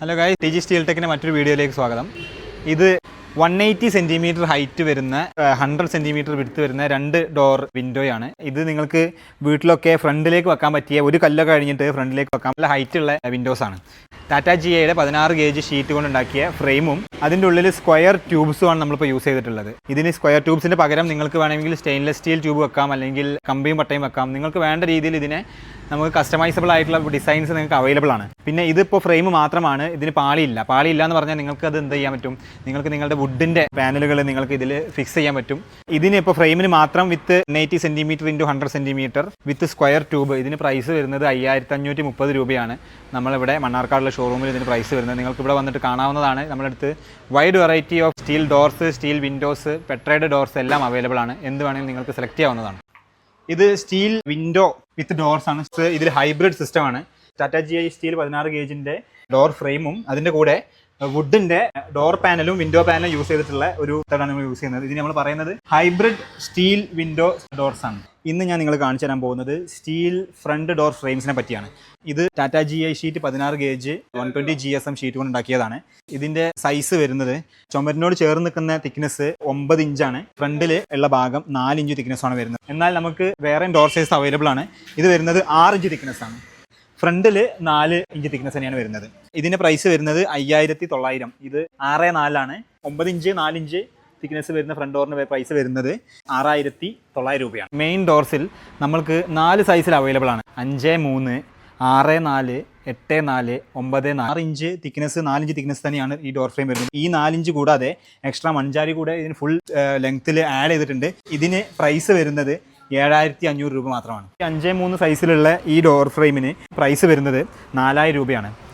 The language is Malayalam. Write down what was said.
ഹലോ ഗായ് ടി ജി സ്റ്റീൽ ടെക്കിന്റെ മറ്റൊരു വീഡിയോയിലേക്ക് സ്വാഗതം. ഇത് വൺ എയ്റ്റി സെന്റിമീറ്റർ ഹൈറ്റ് വരുന്ന ഹൺഡ്രഡ് സെന്റിമീറ്റർ വിടുത്ത് വരുന്ന രണ്ട് ഡോർ വിൻഡോയാണ് ഇത് നിങ്ങൾക്ക് വീട്ടിലൊക്കെ ഫ്രണ്ടിലേക്ക് വെക്കാൻ പറ്റിയ ഒരു കല്ലൊക്കെ കഴിഞ്ഞിട്ട് ഫ്രണ്ടിലേക്ക് വെക്കാൻ നല്ല ഹൈറ്റ് ഉള്ള വിൻഡോസ് ആണ്. ടാറ്റ ജി ഐയുടെ പതിനാറ് ഗേജ് ഷീറ്റ് കൊണ്ട് ഉണ്ടാക്കിയ ഫ്രെയിമും അതിന്റെ ഉള്ളിൽ സ്ക്വയർ ട്യൂബ്സുമാണ് നമ്മളിപ്പോൾ യൂസ് ചെയ്തിട്ടുള്ളത്. ഇതിന് സ്ക്വയർ ട്യൂബ്സിന്റെ പകരം നിങ്ങൾക്ക് വേണമെങ്കിൽ സ്റ്റെയിൻലെസ് സ്റ്റീൽ ട്യൂബ് വെക്കാം അല്ലെങ്കിൽ കമ്പിയും പട്ടയും വെക്കാം. നിങ്ങൾക്ക് വേണ്ട രീതിയിൽ ഇതിനെ നമുക്ക് കസ്റ്റമൈസബിൾ ആയിട്ടുള്ള ഡിസൈൻസ് നിങ്ങൾക്ക് അവൈലബിൾ ആണ്. പിന്നെ ഇതിപ്പോൾ ഫ്രെയിം മാത്രമാണ് ഇതിന് പാളിയില്ല. പാളിയില്ല എന്ന് പറഞ്ഞാൽ നിങ്ങൾക്ക് അത് എന്ത് ചെയ്യാൻ പറ്റും? നിങ്ങൾക്ക് നിങ്ങളുടെ വുഡിന്റെ പാനലുകൾ നിങ്ങൾക്ക് ഇതിൽ ഫിക്സ് ചെയ്യാൻ പറ്റും. ഇതിന് ഇപ്പോൾ ഫ്രെയിമിന് മാത്രം with eighty centimetre into hundred centimetre with square tube ഇതിന് പ്രൈസ് വരുന്നത് അയ്യായിരത്തി അഞ്ഞൂറ്റി മുപ്പത് രൂപയാണ്. നമ്മളിവിടെ മണ്ണാർക്കാടുള്ള ഷോറൂമിൽ ഇതിന് പ്രൈസ് വരുന്നത്. നിങ്ങൾക്ക് ഇവിടെ വന്നിട്ട് കാണാവുന്നതാണ്. നമ്മളടുത്ത് wide variety of steel doors steel windows പെട്രേഡ് doors എല്ലാം അവൈലബിൾ ആണ്. എന്ത് വേണമെങ്കിലും നിങ്ങൾക്ക് സെലക്ട് ചെയ്യാവുന്നതാണ്. ഇത് സ്റ്റീൽ വിൻഡോ വിത്ത് ഡോർസ് ആണ്. ഇത് ഇതിൽ ഹൈബ്രിഡ് സിസ്റ്റം ആണ്. ടാറ്റ ജി ഐ സ്റ്റീൽ പതിനാറ് ഗേജിന്റെ ഡോർ ഫ്രെയിമും അതിന്റെ കൂടെ വുഡിന്റെ ഡോർ പാനലും വിൻഡോ പാനലും യൂസ് ചെയ്തിട്ടുള്ള ഒരു ഇതാണ് നമ്മൾ യൂസ് ചെയ്യുന്നത്. ഇതിന് നമ്മൾ പറയുന്നത് ഹൈബ്രിഡ് സ്റ്റീൽ വിൻഡോ ഡോർസ് ആണ്. ഇന്ന് ഞാൻ നിങ്ങൾ കാണിച്ചു തരാൻ പോകുന്നത് സ്റ്റീൽ ഫ്രണ്ട് ഡോർ ഫ്രെയിംസിനെ പറ്റിയാണ്. ഇത് ടാറ്റ ജി ഐ ഷീറ്റ് പതിനാറ് gauge one twenty G S M sheet കൊണ്ട് ഉണ്ടാക്കിയതാണ്. ഇതിന്റെ സൈസ് വരുന്നത് ചുമരിനോട് ചേർന്ന് നിൽക്കുന്ന തിക്നെസ് ഒമ്പത് ഇഞ്ചാണ് ഫ്രണ്ടിൽ ഉള്ള ഭാഗം നാല് ഇഞ്ച് തിക്നെസ് ആണ് വരുന്നത്. എന്നാൽ നമുക്ക് വേറെ ഡോർ സൈസ് അവൈലബിൾ ആണ്. ഇത് വരുന്നത് ആറ് ഇഞ്ച് തിക്നെസ് ആണ്. ഫ്രണ്ടിൽ നാല് ഇഞ്ച് തിക്നെസ് തന്നെയാണ് വരുന്നത്. ഇതിന്റെ പ്രൈസ് വരുന്നത് അയ്യായിരത്തി തൊള്ളായിരം ഇത് ആറ് നാലാണ്. ഒമ്പത് ഇഞ്ച് നാല് ഇഞ്ച് തിക്നെസ് വരുന്ന ഫ്രണ്ട് ഡോറിന് പ്രൈസ് വരുന്നത് ആറായിരത്തി തൊള്ളായിരം രൂപയാണ് മെയിൻ ഡോർസിൽ നമ്മൾക്ക് നാല് സൈസിൽ അവൈലബിൾ ആണ്. അഞ്ച് മൂന്ന് ആറ് നാല് എട്ട് നാല് ഒമ്പത് നാല്. ആറ് ഇഞ്ച് തിക്നെസ് നാലിഞ്ച് തിക്നെസ് തന്നെയാണ് ഈ ഡോർ ഫ്രെയിം വരുന്നത്. ഈ നാലിഞ്ച് കൂടാതെ എക്സ്ട്രാ മഞ്ചാരി കൂടെ ഇതിന് ഫുൾ ലെങ്ത്തിൽ ആഡ് ചെയ്തിട്ടുണ്ട്. ഇതിന് പ്രൈസ് വരുന്നത് ഏഴായിരത്തി അഞ്ഞൂറ് രൂപ മാത്രമാണ്. അഞ്ച് മൂന്ന് സൈസിലുള്ള ഈ ഡോർ ഫ്രെയിമിന് പ്രൈസ് വരുന്നത് നാലായിരം രൂപയാണ്.